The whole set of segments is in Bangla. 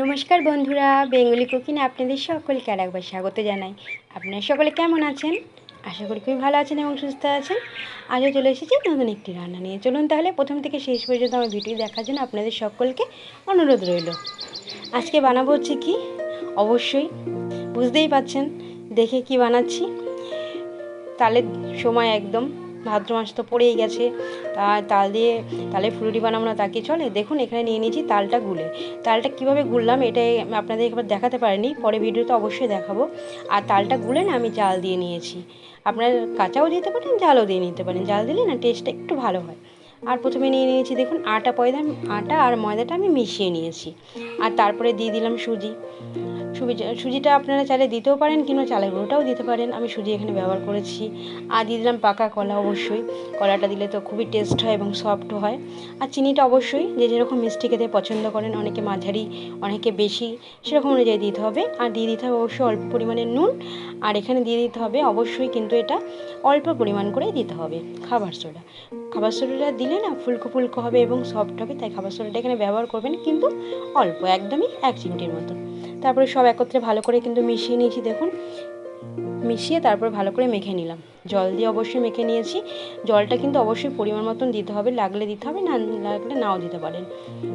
নমস্কার বন্ধুরা, বেঙ্গলি কুকিং আপনাদের সকলকে আর একবার স্বাগত জানাই। আপনারা সকলে কেমন আছেন? আশা করি খুবই ভালো আছেন এবং সুস্থ আছেন। আজও চলে এসেছি নতুন একটি রান্না নিয়ে। চলুন তাহলে প্রথম থেকে শেষ পর্যন্ত আমার ভিডিও দেখার জন্য আপনাদের সকলকে অনুরোধ রইল। আজকে বানাবো হচ্ছে কি? অবশ্যই বুঝতেই পাচ্ছেন, দেখে কি বানাচ্ছি। তালের সময় একদম ভাদ্র মাস তো পড়েই গেছে। তা তাল দিয়ে তালে ফুলুরি বানাবো না তাকে চলে? দেখুন, এখানে নিয়ে নিয়েছি তালটা গুলে। তালটা কীভাবে গুললাম এটাই আপনাদের একবার দেখাতে পারিনি, পরে ভিডিওতে অবশ্যই দেখাবো। আর তালটা গুলে না আমি জাল দিয়ে নিয়েছি। আপনার কাঁচাও দিতে পারেন, জালও দিয়ে নিতে পারেন। জাল দিলে না টেস্টটা একটু ভালো হয়। আর প্রথমে নিয়ে নিয়েছি, দেখুন, আটা পয়দা, আটা আর ময়দাটা আমি মিশিয়ে নিয়েছি। আর তারপরে দিয়ে দিলাম সুজি। সুজি, সুজিটা আপনারা চাইলে দিতেও পারেন কিংবা চালের গুঁড়োটাও দিতে পারেন। আমি সুজি এখানে ব্যবহার করেছি। আর দিয়ে দিলাম পাকা কলা অবশ্যই। কলাটা দিলে তো খুবই টেস্ট হয় এবং সফট হয়। আর চিনিটা অবশ্যই, যে যেরকম মিষ্টি খেতে পছন্দ করেন, অনেকে মাঝারি, অনেকে বেশি, সেরকম অনুযায়ী দিতে হবে। আর দিয়ে দিতে হবে অবশ্যই অল্প পরিমাণে নুন। আর এখানে দিয়ে দিতে হবে অবশ্যই কিন্তু এটা অল্প পরিমাণ করেই দিতে হবে। খাবার সোডা। খাবার সোডাটা দিলে না ফুলকো ফুলকো হবে এবং সফট হবে, তাই খাবার সোডাটা এখানে ব্যবহার করবেন কিন্তু অল্প, একদমই এক চিমটির মতো। তারপরে সব একত্রে ভালো করে কিন্তু মিশিয়ে নিয়েছি, দেখুন। মিশিয়ে তারপর ভালো করে মেখে নিলাম। জল দিয়ে অবশ্যই মেখে নিয়েছি। জলটা কিন্তু অবশ্যই পরিমাণ মতন দিতে হবে, লাগলে দিতে হবে, না লাগলে নাও দিতে পারেন।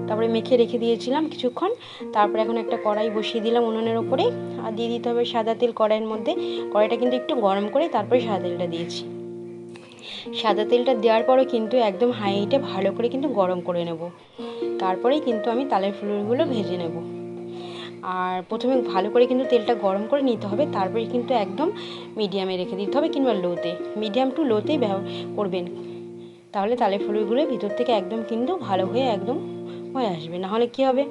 তারপরে মেখে রেখে দিয়েছিলাম কিছুক্ষণ। তারপরে এখন একটা কড়াই বসিয়ে দিলাম উনুনের ওপরে। আর দিয়ে দিতে হবে সাদা তেল কড়াইয়ের মধ্যে। কড়াইটা কিন্তু একটু গরম করে তারপরে সাদা তেলটা দিয়েছি। সাদা তেলটা দেওয়ার পরও কিন্তু একদম হাই হিটে ভালো করে কিন্তু গরম করে নেব। তারপরেই কিন্তু আমি তালের ফুলগুলো ভেজে নেব। আর প্রথমে ভালো করে কিন্তু তেলটা গরম করে নিতে হবে, তারপরে কিন্তু একদম মিডিয়ামে রেখে দিতে হবে কিংবা লোতে। মিডিয়াম টু লোতেই ব্যবহার করবেন। তাহলে তালের ফুলগুলো ভিতর থেকে একদম কিন্তু ভালো হয়ে একদম হয়ে আসবে। নাহলে কী হবে?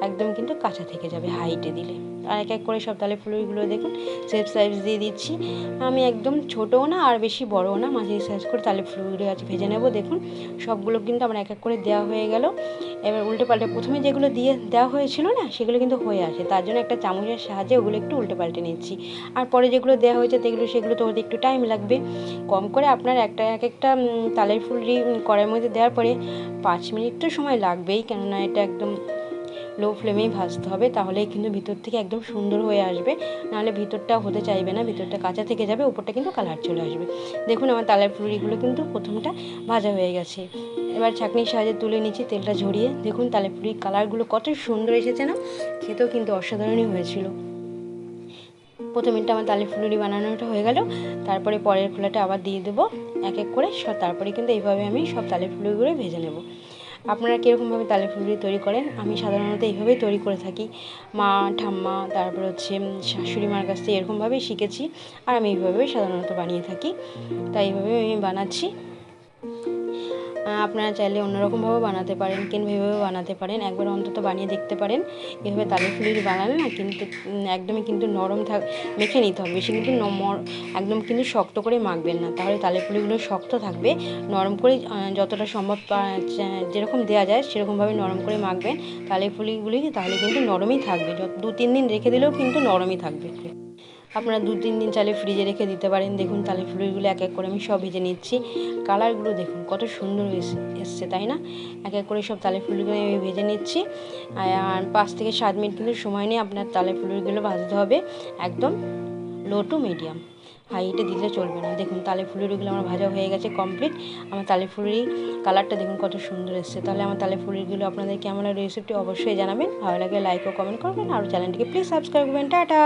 একদম কিন্তু কাঁচা থেকে যাবে হাইটে দিলে। আর এক এক করে সব তালে ফুলগুলো দেখুন, সেফ সাইজ দিয়ে দিচ্ছি। আমি একদম ছোটও না আর বেশি বড়ও না মাঝারি সাইজ করে তালে ফুলগুলো আজ ভেজে নেব, দেখুন। সবগুলো কিন্তু আমার এক এক করে দেওয়া হয়ে গেল। এবার উল্টে পাল্টে প্রথমে যেগুলো দিয়ে দেওয়া হয়েছিল না, সেগুলো কিন্তু হয়ে আসে। তার জন্য একটা চামচের সাহায্যে ওগুলো একটু উল্টে পাল্টে নিচ্ছি। আর পরে যেগুলো দেওয়া হয়েছে, সেগুলো সেগুলো তো ওদের একটু টাইম লাগবে। কম করে আপনার একটা, এক একটা তালের ফুলরি কড়াইয়ের মধ্যে দেওয়ার পরে পাঁচ মিনিট তো সময় লাগবেই। কেননা এটা একদম লো ফ্লেমেই ভাজতে হবে, তাহলেই কিন্তু ভিতর থেকে একদম সুন্দর হয়ে আসবে। নাহলে ভিতরটা হতে চাইবে না, ভিতরটা কাঁচা থেকে যাবে, উপরটা কিন্তু কালার চলে আসবে। দেখুন আমার তালের ফুলরিগুলো কিন্তু প্রথমটা ভাজা হয়ে গেছে। এবার ছাঁকনির সাহায্যে তুলে নিচ্ছি, তেলটা ঝরিয়ে। দেখুন তালের ফুলরির কালারগুলো কত সুন্দর এসেছে না? খেতেও কিন্তু অসাধারণই হয়েছিল। প্রথমেরটা আমার তালের ফুলুরি বানানোটা হয়ে গেল। তারপরে পরের খোলাটা আবার দিয়ে দেবো, এক এক করে। সব তারপরে কিন্তু এইভাবে আমি সব তালের ফুলুরিগুলো ভেজে নেব। আপনারা কীরকমভাবে তালের ফুলগুলি তৈরি করেন? আমি সাধারণত এইভাবেই তৈরি করে থাকি। মা, ঠাম্মা, তারপর হচ্ছে শাশুড়ি মার কাছ থেকে এরকমভাবেই শিখেছি। আর আমি এইভাবেই সাধারণত বানিয়ে থাকি। তাই এইভাবে আমি বানাচ্ছি। আপনারা চাইলে অন্যরকমভাবেও বানাতে পারেন কিংবা এভাবেও বানাতে পারেন। একবার অন্তত বানিয়ে দেখতে পারেন, এভাবে তালের ফুলুরি বানালে না কিন্তু একদমই কিন্তু নরম থাক মেখে নিতে হবে। বেশি কিন্তু একদম কিন্তু শক্ত করে মাখবেন না। তাহলে তালের ফুলিগুলো শক্ত থাকবে, নরম করে যতটা সম্ভব যেরকম দেওয়া যায় সেরকমভাবে নরম করে মাখবেন। তালের ফুলিগুলি তাহলে কিন্তু নরমই থাকবে। দু তিন দিন রেখে দিলেও কিন্তু নরমই থাকবে। আপনারা দু, তিন দিন চালে ফ্রিজে রেখে দিতে পারেন। দেখুন তালে ফুলগুলো এক এক করে আমি সব ভেজে নিচ্ছি। কালারগুলো দেখুন, কত সুন্দর এসছে, তাই না? এক এক করে সব তালে ফুলগুলো আমি ভেজে নিচ্ছি। আর পাঁচ থেকে সাত মিনিট কিন্তু সময় নিয়ে আপনার তালে ফুলগুলো ভাজতে হবে। একদম লো টু মিডিয়াম হাইটে দিলে চলবে না। দেখুন তালে ফুলুরিগুলো আমার ভাজা হয়ে গেছে কমপ্লিট আমার তালে ফুলুরি কালারটা দেখুন, কত সুন্দর এসছে। তাহলে আমার তালে ফুলুরিগুলো আপনাদের কেমন রেসিপিটি অবশ্যই জানাবেন। ভালো লাগে লাইক ও কমেন্ট করবেন। আর চ্যানেলটিকে প্লিজ সাবস্ক্রাইব করবেন। টাটা!